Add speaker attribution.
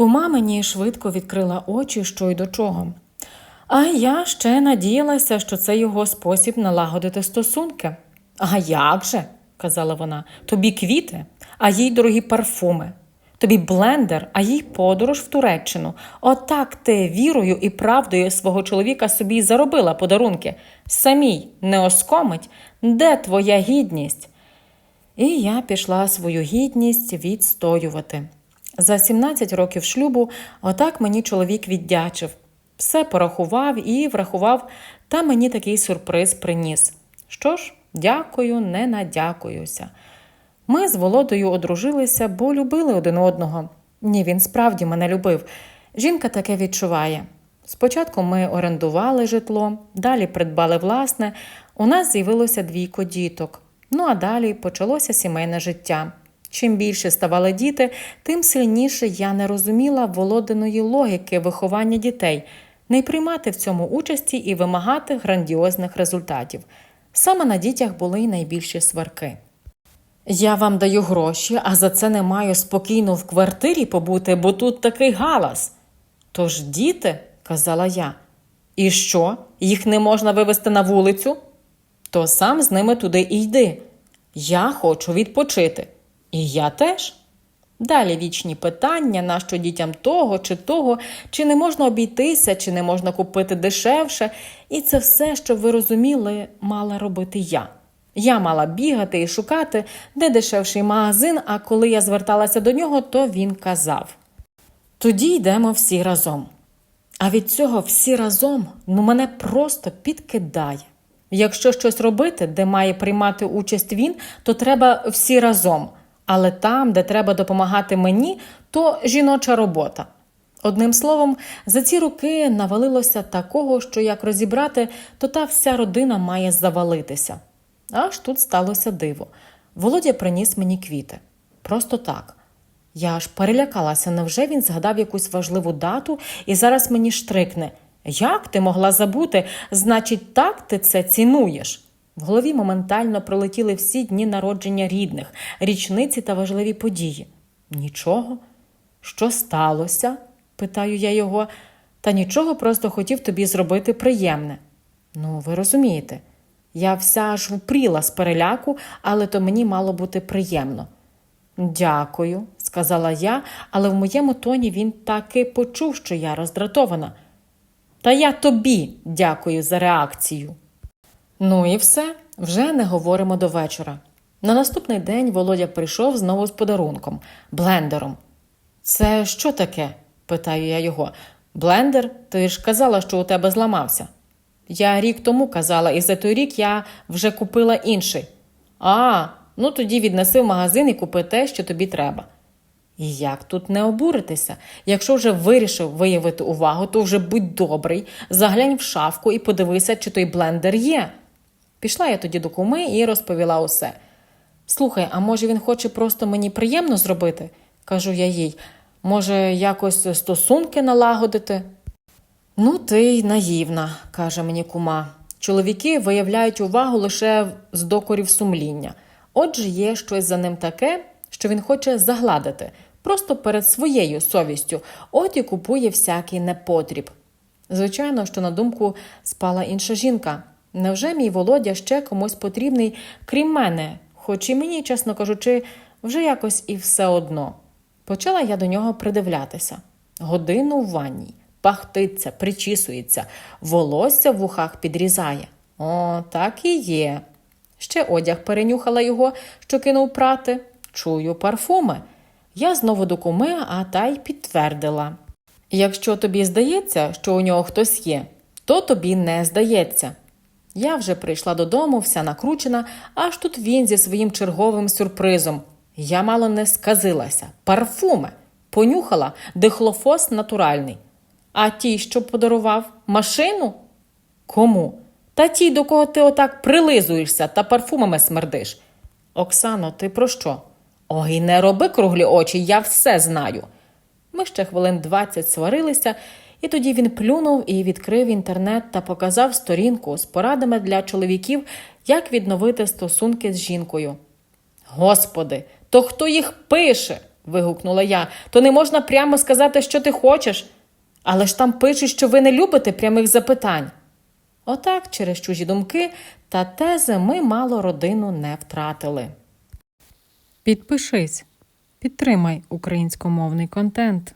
Speaker 1: Кума мені швидко відкрила очі, що й до чого. А я ще надіялася, що це його спосіб налагодити стосунки. А як же? казала вона, тобі квіти, а їй дорогі парфуми. Тобі блендер, а їй подорож в Туреччину. Отак ти вірою і правдою свого чоловіка собі заробила подарунки. Самій не оскомить, де твоя гідність? І я пішла свою гідність відстоювати. За 17 років шлюбу отак мені чоловік віддячив. Все порахував і врахував, та мені такий сюрприз приніс. Що ж, дякую, не надякуюся. Ми з Володою одружилися, бо любили один одного. Ні, він справді мене любив. Жінка таке відчуває. Спочатку ми орендували житло, далі придбали власне. У нас з'явилося двійко діток. Ну а далі почалося сімейне життя. Чим більше ставали діти, тим сильніше я не розуміла володиної логіки виховання дітей, не приймати в цьому участі і вимагати грандіозних результатів. Саме на дітях були й найбільші сварки. Я вам даю гроші, а за це не маю спокійно в квартирі побути, бо тут такий галас. Тож діти, казала я, і що? Їх не можна вивезти на вулицю? То сам з ними туди і йди. Я хочу відпочити. І я теж. Далі вічні питання, нащо дітям того чи того, чи не можна обійтися, чи не можна купити дешевше. І це все, щоб ви розуміли, мала робити я. Я мала бігати і шукати, де дешевший магазин, а коли я зверталася до нього, то він казав: тоді йдемо всі разом. А від цього всі разом ну мене просто підкидає. Якщо щось робити, де має приймати участь він, то треба всі разом. Але там, де треба допомагати мені, то жіноча робота. Одним словом, за ці роки навалилося такого, що як розібрати, то та вся родина має завалитися. Аж тут сталося диво. Володя приніс мені квіти. Просто так. Я аж перелякалася, невже він згадав якусь важливу дату і зараз мені штрикне. Як ти могла забути? Значить, так ти це цінуєш. В голові моментально пролетіли всі дні народження рідних, річниці та важливі події. Нічого. Що сталося? питаю я його, та нічого просто хотів тобі зробити приємне. Ну, ви розумієте, я вся аж впріла з переляку, але то мені мало бути приємно. Дякую, сказала я, але в моєму тоні він таки почув, що я роздратована. Та я тобі дякую за реакцію. Ну і все, вже не говоримо до вечора. На наступний день Володя прийшов знову з подарунком блендером. Це що таке? питаю я його. Блендер, ти ж казала, що у тебе зламався. Я рік тому казала, і за той рік я вже купила інший. А, ну тоді віднеси в магазин і купи те, що тобі треба. І як тут не обуритися? Якщо вже вирішив виявити увагу, то вже будь добрий, заглянь в шафку і подивися, чи той блендер є. Пішла я тоді до куми і розповіла усе. Слухай, а може він хоче просто мені приємно зробити? кажу я їй. Може, якось стосунки налагодити? Ну, ти й наївна, каже мені кума. Чоловіки виявляють увагу лише з докорів сумління. Отже, є щось за ним таке, що він хоче загладити, просто перед своєю совістю, от і купує всякий непотріб. Звичайно, що на думку спала інша жінка. Невже мій Володя ще комусь потрібний, крім мене, хоч і мені, чесно кажучи, вже якось і все одно. Почала я до нього придивлятися. Годину в ванній, пахтиться, причісується, волосся в вухах підрізає. О, так і є. Ще одяг перенюхала його, що кинув прати. Чую парфуми. Я знову до куми, а та й підтвердила. Якщо тобі здається, що у нього хтось є, то тобі не здається. Я вже прийшла додому, вся накручена, аж тут він зі своїм черговим сюрпризом. Я мало не сказилася. Парфуми. Понюхала дихлофос натуральний. А ті, що подарував, машину? Кому? Та ті, до кого ти отак прилизуєшся та парфумами смердиш. Оксано, ти про що? Ой, не роби круглі очі, я все знаю. Ми ще хвилин двадцять сварилися, і тоді він плюнув і відкрив інтернет та показав сторінку з порадами для чоловіків, як відновити стосунки з жінкою. Господи, то хто їх пише? вигукнула я. То не можна прямо сказати, що ти хочеш. Але ж там пишуть, що ви не любите прямих запитань. Отак, через чужі думки та тези ми мало родину не втратили. Підпишись, підтримай українськомовний контент.